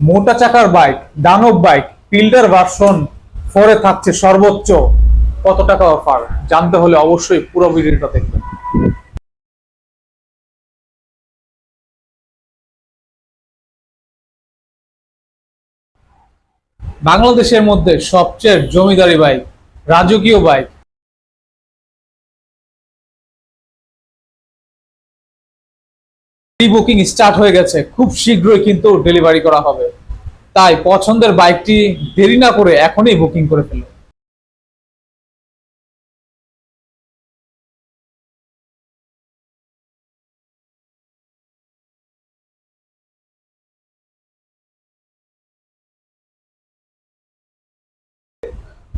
মোটা চাকার বাইক দানব বাইক ফিল্ডার ভার্সন ফোরে থাকছে সর্বোচ্চ কত টাকা অফার জানতে হলে অবশ্যই পুরো ভিডিওটা দেখবেন। বাংলাদেশের মধ্যে সবচেয়ে জমিদারি বাইক রাজকীয় বাইক বুকিং স্টার্ট হয়ে গেছে। খুব শীঘ্রই কিন্তু ডেলিভারি করা হবে। তাই পছন্দের বাইকটি দেরি না করে এখনই বুকিং করে ফেলুন।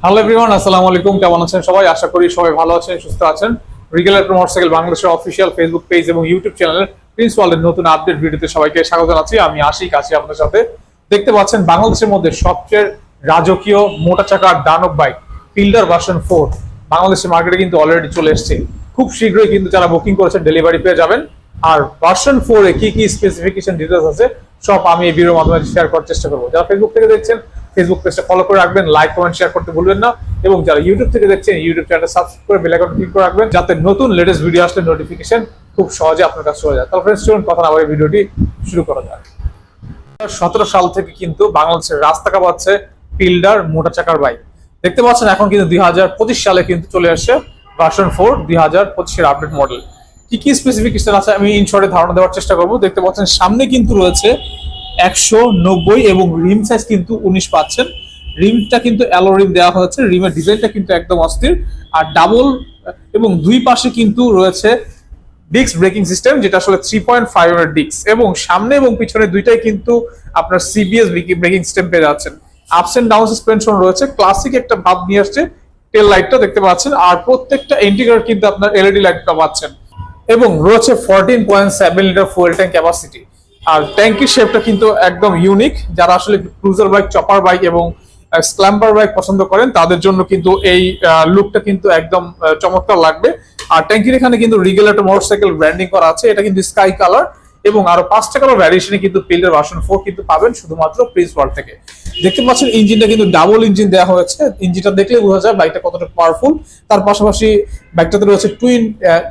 হ্যালো এভরিওয়ান আসসালামু আলাইকুম। কেমন আছেন সবাই? আশা করি সবাই ভালো আছেন, সুস্থ আছেন। রিগেলার মোটরসাইকেল বাংলাদেশের অফিসিয়াল ফেসবুক পেজ এবং ইউটিউব চ্যানেল প্রিন্স ওয়ার্ল্ডের নতুন আপডেট ভিডিওতে সবাইকে স্বাগত জানাচ্ছি। আমি আশিক, আছি আপনাদের সাথে। দেখতে পাচ্ছেন বাংলাদেশের মধ্যে সবচেয়ে রাজকীয় মোটা চাকার দানব বাইক ফিল্ডার ভার্সন ফোর বাংলাদেশের মার্কেটে কিন্তু অলরেডি চলে এসেছে। খুব শীঘ্রই কিন্তু যারা বুকিং করেছেন ডেলিভারি পেয়ে যাবেন। আর ভার্সন ফোরে কি কি স্পেসিফিকেশন ডিটেলস আছে, সব আমি এই ভিডিওর মাধ্যমে শেয়ার করার চেষ্টা করব। যারা ফেসবুক থেকে দেখছেন ফেসবুক পেজটা ফলো করে রাখবেন লাইক কমেন্ট শেয়ার করতে ভুলবেন না। এবং যারা ইউটিউব থেকে দেখছেন ইউটিউব চ্যানেলটা সাবস্ক্রাইব করে বেল আইকন ক্লিক করে রাখবেন, যাতে নতুন লেটেস্ট ভিডিও আসলে নোটিফিকেশন খুব সহজে আপনার কাছে চলে যায়। তাহলে ফ্রেন্ডস চলুন কথা না ভিডিওটি শুরু করা যায় সতেরো সাল থেকে কিন্তু বাংলাদেশের রাস্তা কাঁপাচ্ছে ফিল্ডার মোটা চাকার বাইক। দেখতে পাচ্ছেন এখন কিন্তু দুই হাজার পঁচিশ সালে কিন্তু চলে আসছে ভার্সন ফোর দুই হাজার পঁচিশের আপডেট মডেল কি কি স্পেসিফিকেশন আছে আমি ইন শর্টে ধারণা দেওয়ার চেষ্টা করব। দেখতে পাচ্ছেন সামনে কিন্তু রয়েছে একশো নব্বই এবং রিম সাইজ কিন্তু উনিশ পাচ্ছেন। রিমটা কিন্তু অ্যালো রিম দেওয়া হয়েছে। রিমের ডিজাইনটা কিন্তু একদম অস্থির। আর ডাবল এবং দুই পাশে কিন্তু রয়েছে ডিস্ক ব্রেকিং সিস্টেম যেটা আসলে থ্রি পয়েন্ট ফাইভ এর ডিস্ক এবং সামনে এবং পিছনে দুইটাই কিন্তু আপনার সিবিএস ব্রেকিং সিস্টেম পেয়ে যাচ্ছেন। আপস এন্ড ডাউন সাসপেনশন রয়েছে। ক্লাসিক একটা ভাব নিয়ে আসছে টেল লাইটটা দেখতে পাচ্ছেন। আর প্রত্যেকটা ইন্টিগ্রেট কিন্তু আপনার এলইডি লাইটটা পাচ্ছেন। এবং রয়েছে fourteen point seven litre fuel tank capacity আর ট্যাঙ্কির শেপটা কিন্তু একদম ইউনিক যারা আসলে ক্রুজার বাইক চপার বাইক এবং স্ক্ল্যাম্পার বাইক পছন্দ করেন, তাদের জন্য কিন্তু এই লুকটা কিন্তু একদম চমৎকার লাগবে। আর ট্যাঙ্কির এখানে কিন্তু রিগেলেটর মোটরসাইকেল ব্র্যান্ডিং করা আছে। এটা কিন্তু স্কাই কালার এবং আরও পাঁচটা কালার ভ্যারিয়েশনে কিন্তু পিল্ডার ভার্সন ফোর কিন্তু পাবেন শুধুমাত্র প্রিন্স ওয়ার্ল্ড থেকে। দেখতে পাচ্ছেন ইঞ্জিনটা কিন্তু ডাবল ইঞ্জিন দেওয়া হয়েছে। ইঞ্জিনটা দেখলে বোঝা যায় বাইকটা কতটা পাওয়ারফুল তার পাশাপাশি বাইকটাতে রয়েছে টুইন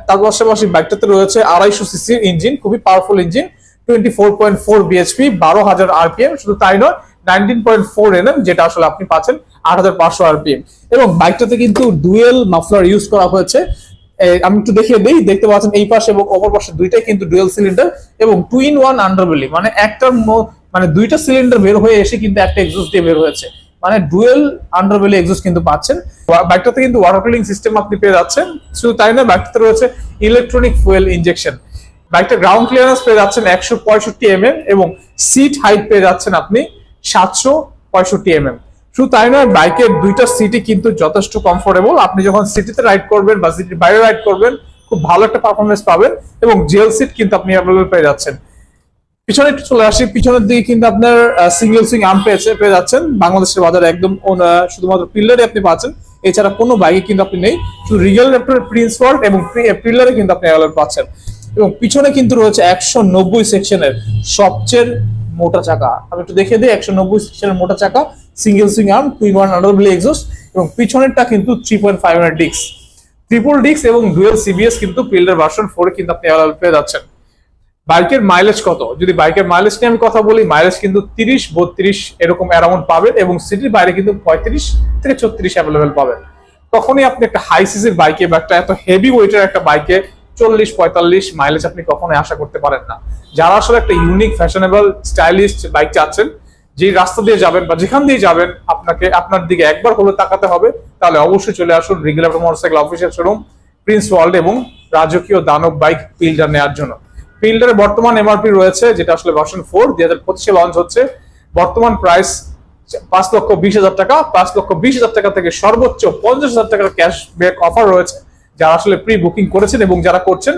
তার পাশাপাশি বাইকটাতে রয়েছে আড়াইশো সিসির ইঞ্জিন খুবই powerful engine twenty four point four RPM শুধু তাই নয়, নাইনটিন পয়েন্ট ফোর এনএম যেটা আসলে আপনি পাচ্ছেন আট হাজার পাঁচশো আরপিএম এবং বাইকটাতে কিন্তু ডুয়েল মাফলার ইউজ করা হয়েছে। আমি একটু দেখিয়ে দিই, দেখতে পাচ্ছেন এই পাশে এবং অপর পাশে দুইটাই কিন্তু ডুয়েল সিলিন্ডার এবং টু ইন ওয়ান আন্ডারবেলি মানে একটার মানে দুইটা সিলিন্ডার বের হয়ে এসে কিন্তু একটা এক্সস্ট দিয়ে বের হয়েছে। মানে ডুয়েল আন্ডারবেলি এক্সস্ট কিন্তু পাচ্ছেন। বাইকটাতে কিন্তু ওয়াটার কুলিং সিস্টেম আপনি পেয়ে যাচ্ছেন। শুধু তাই না বাইকটাতে রয়েছে ইলেকট্রনিক ফুয়েল ইনজেকশন। বাইকটা গ্রাউন্ড ক্লিয়ারেন্স পেয়ে যাচ্ছেন একশো পঁয়ষট্টি এমএম এবং সিট হাইট পেয়ে যাচ্ছেন আপনি সাতশো পঁয়ষট্টি এমএম শুধু তাই নয়, বাইকের দুইটা সিটই কিন্তু যথেষ্ট কমফোর্টেবল আপনি যখন সিটিতে রাইড করবেন বা সিটির বাইরে রাইড করবেন, খুব ভালো একটা পারফরমেন্স পাবেন এবং জেল সিট কিন্তু আপনি অ্যাভেলেবল পেয়ে যাচ্ছেন। পিছনে একটু চলে আসি, পিছনের দিকে কিন্তু আপনার সিঙ্গেল সুইং আর্ম পেয়েছে পেয়ে যাচ্ছেন। বাংলাদেশের বাজারে একদম শুধুমাত্র পিল্লারে আপনি পাচ্ছেন। এছাড়া কোনো বাইকে কিন্তু আপনি নেই। শুধু রিগেল প্রিন্স ওয়ার্ল্ড এবং পিল্লারে কিন্তু আপনি অ্যাভেলেবল পাচ্ছেন। এবং পিছনে কিন্তু রয়েছে একশো নব্বই সেকশনের সবচেয়ে মোটা চাকা। আমি একটু দেখে দিই, একশো নব্বই সেকশনের মোটা চাকা single swing arm twin one underbelly exhaust এবং পিছনেরটা কিন্তু three point five hundred disc triple disc এবং ডুয়েল সিবিএস কিন্তু পিল্ডার ভার্সন ফোরে কিন্তু আপনি অ্যাভেলেবল পেয়ে যাচ্ছেন। বাইকের মাইলেজ কত? যদি বাইকের মাইলেজ নিয়ে আমি কথা বলি মাইলেজ কিন্তু তিরিশ, বত্রিশ এরকম অ্যারাউন্ড পাবেন এবং সিটির বাইরে কিন্তু পঁয়ত্রিশ থেকে ছত্রিশ অ্যাভেলেবেল পাবেন। তখনই আপনি একটা হাই সিসির বাইকে বা একটা এত হেভি ওয়েটের একটা বাইকে চল্লিশ, পঁয়তাল্লিশ মাইলেজ আপনি কখনোই আশা করতে পারেন না। যারা আসলে একটা ইউনিক ফ্যাশনেবল স্টাইলিশ বাইক চাচ্ছেন যে রাস্তা দিয়ে যাবেন বা যেখান দিয়ে যাবেন, আপনাকে, আপনার দিকে একবার হলে তাকাতে হবে। তাহলে অবশ্যই চলে আসুন regular motorcycle official showroom Prince World এবং রাজকীয় দানব বাইক ফিল্ডার নেওয়ার জন্য। ফিল্ডারের বর্তমান এমআরপি রয়েছে, যেটা আসলে ভার্সন ফোর দুই হাজার পঁচিশে লঞ্চ হচ্ছে। বর্তমান প্রাইস পাঁচ লক্ষ বিশ হাজার টাকা, পাঁচ লক্ষ বিশ হাজার টাকা থেকে সর্বোচ্চ পঞ্চাশ হাজার টাকার ক্যাশ ব্যাক অফার রয়েছে। যারা আসলে প্রি বুকিং করেছেন এবং যারা করছেন,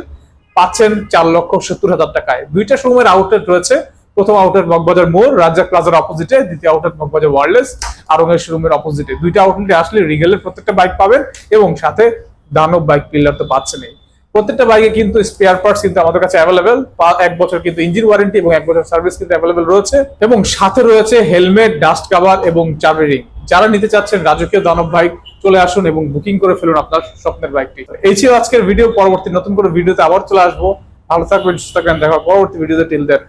পাচ্ছেন চার লক্ষ সত্তর হাজার টাকায়। দুইটা শোরুমের আউটলেট রয়েছে। প্রথম আউটলেট মগবাজার মোড়, রাজ্জাক প্লাজার অপোজিটে দ্বিতীয় আউটলেট মগবাজার ওয়ারলেস আরঙের শোরুমের অপোজিটে দুইটা আউটলেটে আসলে রিগেলের প্রত্যেকটা বাইক পাবেন এবং সাথে দানব বাইক পিলার তো পাচ্ছেনই। প্রত্যেকটা বাইকে কিন্তু স্পেয়ার পার্টস কিন্তু আমাদের কাছে অ্যাভেলেবেল এক বছর কিন্তু ইঞ্জিন ওয়ারেন্টি এবং এক বছর সার্ভিস কিন্তু অ্যাভেলেবেল রয়েছে। এবং সাথে রয়েছে হেলমেট ডাস্ট কাভার এবং চাবি রিং যারা নিতে চাচ্ছেন রাজকীয় দানব বাইক চলে আসুন এবং বুকিং করে ফেলুন আপনার স্বপ্নের বাইকটি এই ছিল আজকের ভিডিও পরবর্তী নতুন করে ভিডিওতে আবার চলে আসব। ভালো থাকবেন, সুস্থ থাকবেন, দেখা পরবর্তী ভিডিওতে টিল দেন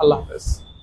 আল্লাহ হাফেজ।